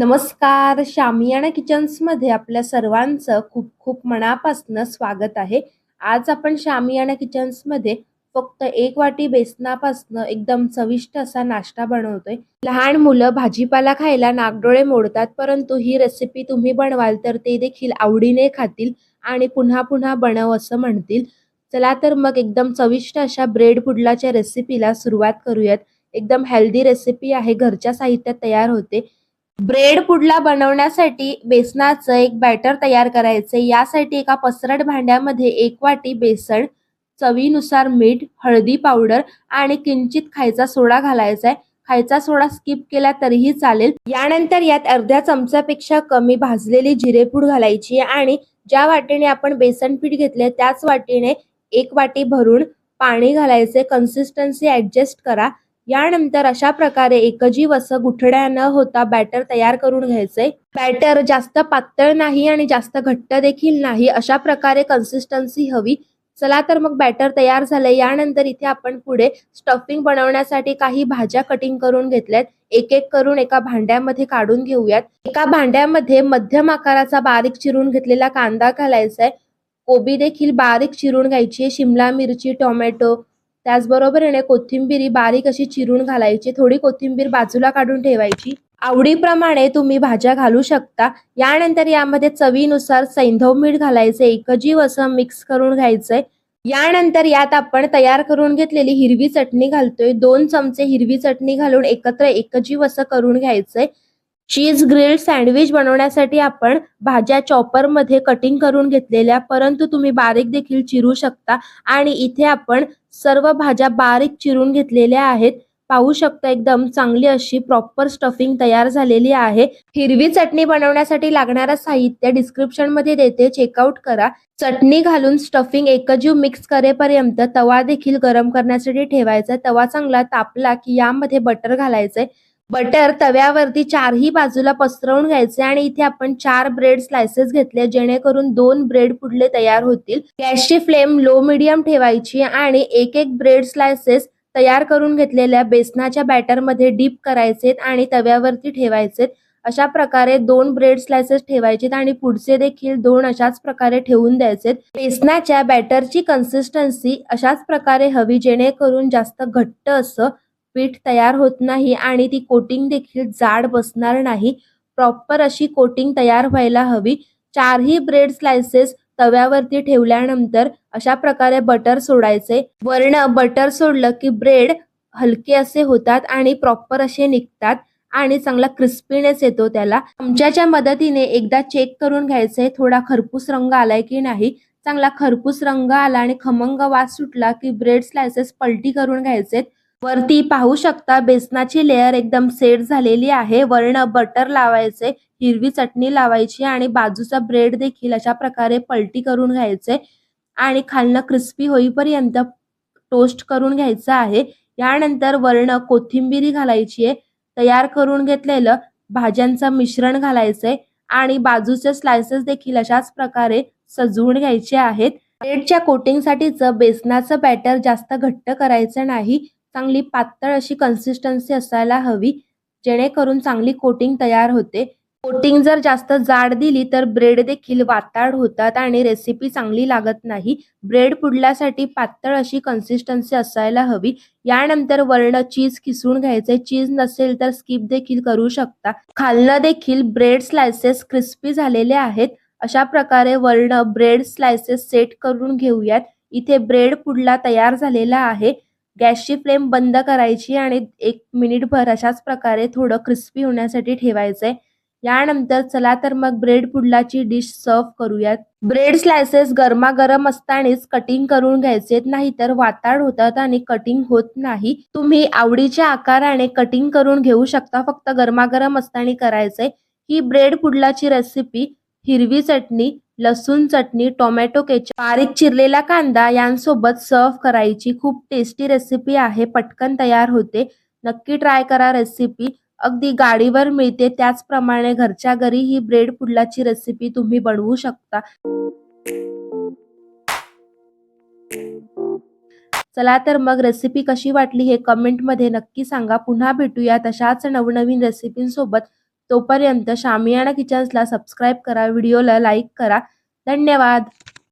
नमस्कार शामियाना किचन्समध्ये आपल्या सर्वांचं खूप खूप मनापासनं स्वागत आहे. आज आपण शामियाना किचन्समध्ये फक्त एक वाटी बेसनापासनं एकदम चविष्ट असा नाश्ता बनवतोय. लहान मुलं भाजीपाला खायला नागडोळे मोडतात परंतु ही रेसिपी तुम्ही बनवाल तर ते देखील आवडीने खातील आणि पुन्हा पुन्हा बनव असं म्हणतील. चला तर मग एकदम चविष्ट अशा ब्रेड पुडलाच्या रेसिपीला सुरुवात करूयात. एकदम हेल्दी रेसिपी आहे घरच्या साहित्यात तयार होते. ब्रेड पुडला बनवण्यासाठी बेसनाचं एक बॅटर तयार करायचं यासाठी एका पसरट भांड्यामध्ये एक वाटी बेसन चवीनुसार मीठ हळदी पावडर आणि किंचित खायचा सोडा घालायचा आहे. खायचा सोडा स्किप केला तरीही चालेल. यानंतर यात अर्ध्या चमच्यापेक्षा कमी भाजलेली जिरेपूड घालायची आणि ज्या वाटीने आपण बेसन पीठ घेतले त्याच वाटीने एक वाटी भरून पाणी घालायचे कन्सिस्टन्सी ऍडजस्ट करा. यानंतर अशा प्रकारे एकजीव असं गुठड्या न होता बॅटर तयार करून घ्यायचंय बॅटर जास्त पातळ नाही आणि जास्त घट्ट देखील नाही अशा प्रकारे कन्सिस्टन्सी हवी. चला तर मग बॅटर तयार झालंय यानंतर इथे आपण पुढे स्टफिंग बनवण्यासाठी काही भाज्या कटिंग करून घेतल्यात. एक एक करून एका भांड्यामध्ये काढून घेऊयात. एका भांड्यामध्ये मध्यम आकाराचा बारीक चिरून घेतलेला कांदा घालायचा आहे. कोबी देखील बारीक चिरून घ्यायची शिमला मिरची टोमॅटो त्याचबरोबर येणे कोथिंबिरी बारीक अशी चिरून घालायची थोडी कोथिंबीर बाजूला काढून ठेवायची. आवडीप्रमाणे तुम्ही भाज्या घालू शकता. यानंतर यामध्ये चवीनुसार सैंधव मीठ घालायचे एकजीव असं मिक्स करून घ्यायचंय यानंतर यात आपण तयार करून घेतलेली हिरवी चटणी घालतोय. दोन चमचे हिरवी चटणी घालून एकत्र एकजीव असं करून घ्यायचंय चीज ग्रिल सँडविच बनवण्यासाठी आपण भाज्या चॉपरमध्ये कटिंग करून घेतलेल्या परंतु तुम्ही बारीक देखील चिरू शकता. आणि इथे आपण सर्व भाज्या बारीक चिरून घेतलेल्या आहेत. पाहू शकता एकदम चांगली अशी प्रॉपर स्टफिंग तयार झालेली आहे. हिरवी चटणी बनवण्यासाठी लागणारं साहित्य डिस्क्रिप्शनमध्ये देते. चेकआउट करा. चटणी घालून स्टफिंग एकजीव मिक्स करेपर्यंत तवा देखील गरम करण्यासाठी ठेवायचा. तवा चांगला तापला की यामध्ये बटर घालायचंय. बटर तव्यावरती चारही बाजूला पसरवून घ्यायचे आणि इथे आपण चार ब्रेड स्लायसेस घेतले जेणेकरून दोन ब्रेड पुडले तयार होतील. गॅसची फ्लेम लो मिडियम ठेवायची आणि एक एक ब्रेड स्लायसेस तयार करून घेतलेल्या बेसनाच्या बॅटरमध्ये डीप करायचे आणि तव्यावरती ठेवायचे अशा प्रकारे दोन ब्रेड स्लायसेस ठेवायचे आणि पुढचे देखील दोन अशाच प्रकारे ठेवून द्यायचे बेसनाच्या बॅटरची कन्सिस्टन्सी अशाच प्रकारे हवी जेणेकरून जास्त घट्ट असं पीठ तयार होत नाही आणि ती कोटिंग देखील जाड बसणार नाही. प्रॉपर अशी कोटिंग तयार व्हायला हवी. चारही ब्रेड स्लायसेस तव्यावरती ठेवल्यानंतर अशा प्रकारे बटर सोडायचे. वर्ण बटर सोडलं की ब्रेड हलके असे होतात आणि प्रॉपर असे निघतात आणि चांगला क्रिस्पीनेस येतो त्याला. चमच्याच्या मदतीने एकदा चेक करून घ्यायचंय थोडा खरपूस रंग आलाय की नाही. चांगला खरपूस रंग आला आणि खमंग वास सुटला की ब्रेड स्लायसेस पलटी करून घ्यायचे वरती पाहू शकता बेसनाची लेअर एकदम सेट झालेली आहे. वर्ण बटर लावायचे हिरवी चटणी लावायची आणि बाजूचा ब्रेड देखील अशा प्रकारे पलटी करून घ्यायचे आणि खालनं क्रिस्पी होईपर्यंत टोस्ट करून घ्यायचं आहे. यानंतर वर्ण कोथिंबिरी घालायची आहे. तयार करून घेतलेलं भाज्यांचं मिश्रण घालायचंय आणि बाजूचे स्लायसेस देखील अशाच प्रकारे सजवून घ्यायचे आहेत. ब्रेडच्या कोटिंगसाठीचं बेसनाचं बॅटर जास्त घट्ट करायचं नाही. चांगली पातळ अशी कन्सिस्टन्सी असायला हवी जेणेकरून चांगली कोटिंग तयार होते. कोटिंग जर जास्त जाड दिली तर ब्रेड देखील वाताड होतात आणि रेसिपी चांगली लागत नाही. ब्रेड पुडल्यासाठी पातळ अशी कन्सिस्टन्सी असायला हवी. यानंतर वर्ण चीज किसून घ्यायचे. चीज नसेल तर स्किप देखील करू शकता. खालनं देखील ब्रेड स्लायसेस क्रिस्पी झालेले आहेत. अशा प्रकारे वर्ण ब्रेड स्लायसेस सेट करून घेऊयात. इथे ब्रेड पुडला तयार झालेला आहे. गॅसची फ्लेम बंद करायची आणि एक मिनिटभर अशाच प्रकारे थोडं क्रिस्पी होण्यासाठी ठेवायचंय यानंतर चला तर मग ब्रेड पुडलाची डिश सर्व करूयात. ब्रेड स्लायसेस गरमागरम असतानाच कटिंग करून घ्यायचे नाहीतर वाताड होतात आणि कटिंग होत नाही. तुम्ही आवडीच्या आकाराने कटिंग करून घेऊ शकता फक्त गरमागरम असताना करायचंय ही ब्रेड पुडलाची रेसिपी हिरवी चटणी लसूण चटणी टोमॅटो केचप बारीक चिरलेला कांदा यांसोबत सर्व करायची खूप टेस्टी रेसिपी आहे. पटकन तयार होते. नक्की ट्राय करा रेसिपी अगदी गाडीवर मिळते. त्याचप्रमाणे घरच्या घरी ही ब्रेड पुडलाची रेसिपी तुम्ही बनवू शकता. चला तर मग रेसिपी कशी वाटली हे कमेंटमध्ये नक्की सांगा. पुन्हा भेटूया तशाच नवनवीन रेसिपींसोबत तोपर्यंत शामियाना किचन्सला सबस्क्राईब करा व्हिडिओला लाईक करा. धन्यवाद.